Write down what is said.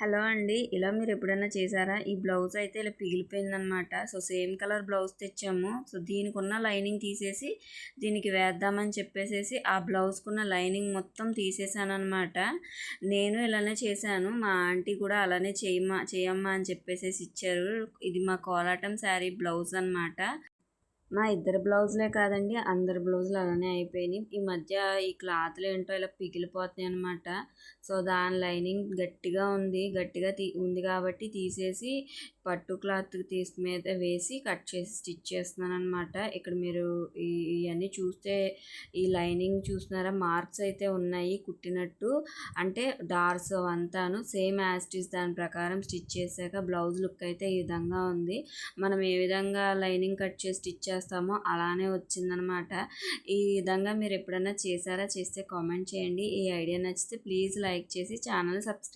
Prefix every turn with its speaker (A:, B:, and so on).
A: Hello అండి. ఇలా మీరు ఎప్పుడైనా చేశారా? ఈ బ్లౌజ్ అయితే ఇలా పిగిలిపోయిందనమాట సో సేమ్ కలర్ బ్లౌజ్ తెచ్చాము. సో దీనికి ఉన్న లైనింగ్ తీసేసి దీనికి వేద్దామని చెప్పేసేసి ఆ బ్లౌజ్కున్న లైనింగ్ మొత్తం తీసేసాను నేను ఇలానే చేశాను. మా ఆంటీ కూడా అలానే చేయమ్మా చేయమ్మా అని చెప్పేసేసి ఇచ్చారు. ఇది మా కోలాటం శారీ బ్లౌజ్ అనమాట మా ఇద్దరు బ్లౌజులే కాదండి అందరి బ్లౌజులు అలానే అయిపోయినాయి. ఈ మధ్య ఈ క్లాత్లు ఏంటో ఇలా పిగిలిపోతున్నాయి అనమాట సో దాని లైనింగ్ గట్టిగా ఉంది గట్టిగా తీ ఉంది కాబట్టి తీసేసి పట్టు క్లాత్ తీసి మీద వేసి కట్ చేసి స్టిచ్ చేస్తున్నాను అనమాట ఇక్కడ మీరు ఇవన్నీ చూస్తే ఈ లైనింగ్ చూస్తున్నారా? మార్క్స్ అయితే ఉన్నాయి కుట్టినట్టు. అంటే డార్స్ అంతాను సేమ్ యాస్టిస్ దాని ప్రకారం స్టిచ్ చేశాక బ్లౌజ్ లుక్ అయితే ఈ విధంగా ఉంది. మనం ఏ విధంగా లైనింగ్ కట్ చేసి స్టిచ్ చేస్తామో అలానే వచ్చిందనమాట. ఈ విధంగా మీరు ఎప్పుడైనా చేశారా చేస్తే కామెంట్ చేయండి. ఈ ఐడియా నచ్చితే ప్లీజ్ లైక్ చేసి ఛానల్ సబ్స్క్రైబ్